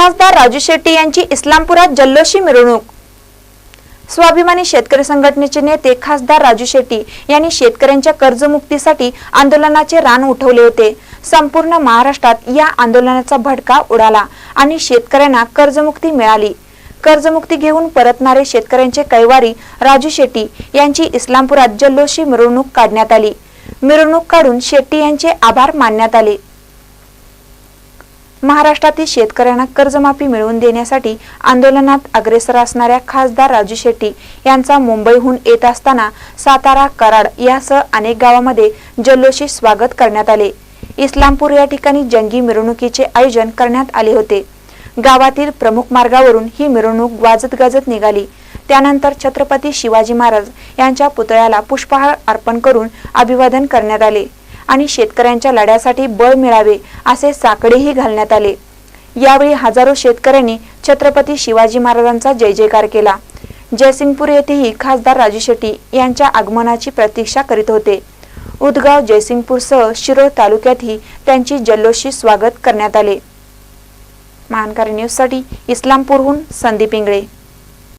खासदार राजू शेट्टी यांची इस्लामपुरात जल्लोषी मिरवणूक. स्वाभिमानी शेतकरी संघटनेचे नेते खासदार राजू शेट्टी यांनी शेतकऱ्यांच्या कर्जमुक्तीसाठी आंदोलनाचे रान उठवले होते. संपूर्ण महाराष्ट्रात या आंदोलनाचा भडका उडाला आणि शेतकऱ्यांना कर्जमुक्ती मिळाली. कर्जमुक्ती घेऊन परतणारे शेतकऱ्यांचे कैवारी राजू शेट्टी यांची इस्लामपुरात जल्लोषी मिरवणूक काढण्यात आली. मिरवणूक काढून शेट्टी यांचे आभार मानण्यात आले. महाराष्ट्रातील शेतकऱ्यांना कर्जमाफी मिळवून देण्यासाठी आंदोलनात अग्रेसर असणाऱ्या खासदार राजू शेट्टी यांचा मुंबईहून येत असताना सातारा कराड यासह अनेक गावामध्ये जल्लोषी स्वागत करण्यात आले. इस्लामपूर या ठिकाणी जंगी मिरवणुकीचे आयोजन करण्यात आले होते. गावातील प्रमुख मार्गावरून ही मिरवणूक वाजत गाजत निघाली. त्यानंतर छत्रपती शिवाजी महाराज यांच्या पुतळ्याला पुष्पहार अर्पण करून अभिवादन करण्यात आले. आणि शेतकऱ्यांच्या लढ्यासाठी बळ मिळावे असे साकडेही घालण्यात आले. यावेळी हजारो शेतकऱ्यांनी छत्रपती शिवाजी महाराजांचा जय जयकार केला. जयसिंगपूर येथेही खासदार राजू शेट्टी यांच्या आगमनाची प्रतीक्षा करीत होते. उदगाव जयसिंगपूरसह शिरोळ तालुक्यातही त्यांची जल्लोषी स्वागत करण्यात आले. महानकारी न्यूजसाठी इस्लामपूरहून संदीप इंगळे.